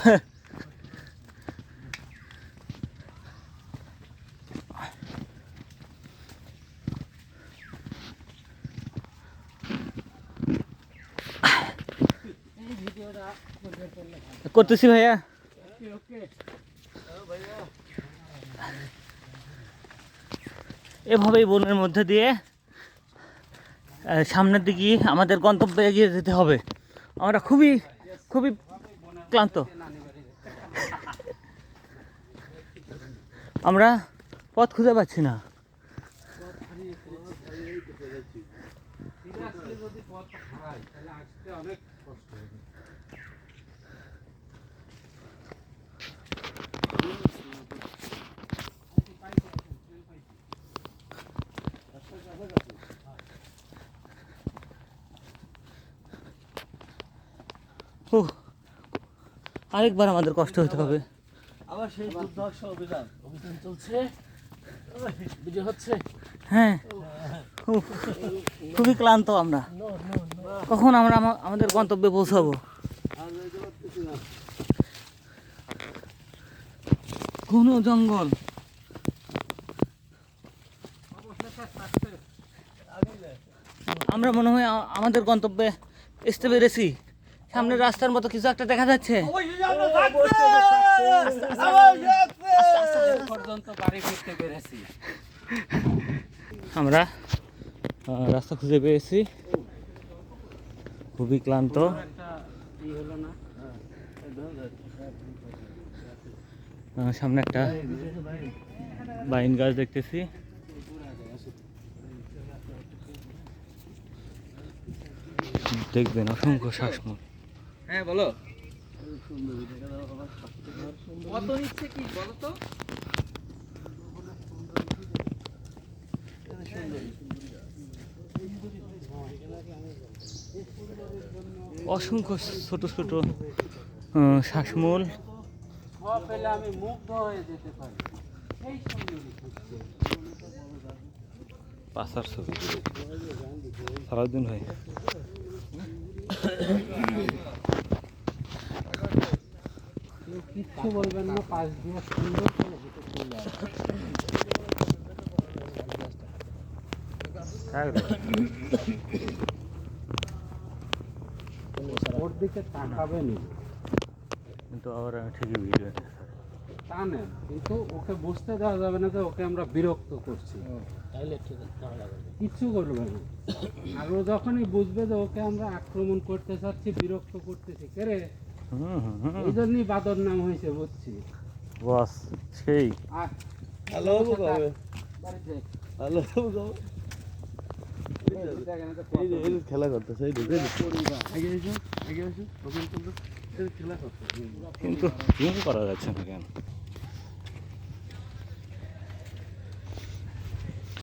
করতেছি ভাইয়া। এভাবেই বনের মধ্যে দিয়ে সামনের দিকে আমাদের গন্তব্যে এগিয়ে যেতে হবে। আমরা খুবই খুবই ক্লান্ত। আমরা পথ খুঁজে পাচ্ছি না। উহ, আরেকবার আমাদের কষ্ট হতে হবে। আবার সেই অভিযান। অভিযান চলছে। বিজয় হচ্ছে। হ্যাঁ। খুবই ক্লান্ত আমরা। কখন আমরা আমাদের গন্তব্যে পৌঁছাবো? ঘন জঙ্গল। আমরা মনে হয় আমাদের গন্তব্যে আসতে পেরেছি। সামনে রাস্তার মতো কিছু একটা দেখা যাচ্ছে। আমরা আহ, রাস্তা খুঁজে পেয়েছি। খুবই ক্লান্ত। একটা ই হলো না? আহ, সামনে একটা বাইন গাছ দেখতেছি। দেখবেন অসংখ্য শ্বাসমূল হ্যাঁ বলো। কত নিচ্ছে কি বলো তো? অসংখ্য ছোট ছোট শ্বাসমূল। আমি মুগ্ধ হয়ে যেতে পারি। পাশার ছবি। সারাদিন হয়। কিচ্ছু বলবেন না পাশ দিয়ে সুন্দর করে হেঁটে চলে আসবে। ওর দিকে তাকাবেনি কিন্তু আবার ঠিকই ভিডিও তা নেন কিন্তু ওকে বুঝতে দেওয়া যাবে না যে ওকে আমরা বিরক্ত করছি। কিচ্ছু করবে না। আর ও যখনই বুঝবে যে ওকে আমরা আক্রমণ করতে চাচ্ছি বিরক্ত করতেছি কে রে? হুম হুম হুম এই জন্যই বাদর নাম হয়েছে বুঝছি। বস সেই। হ্যালো কবে হ্যালো খেলা করতেছে কিন্তু জুম করা যাচ্ছে না কেন?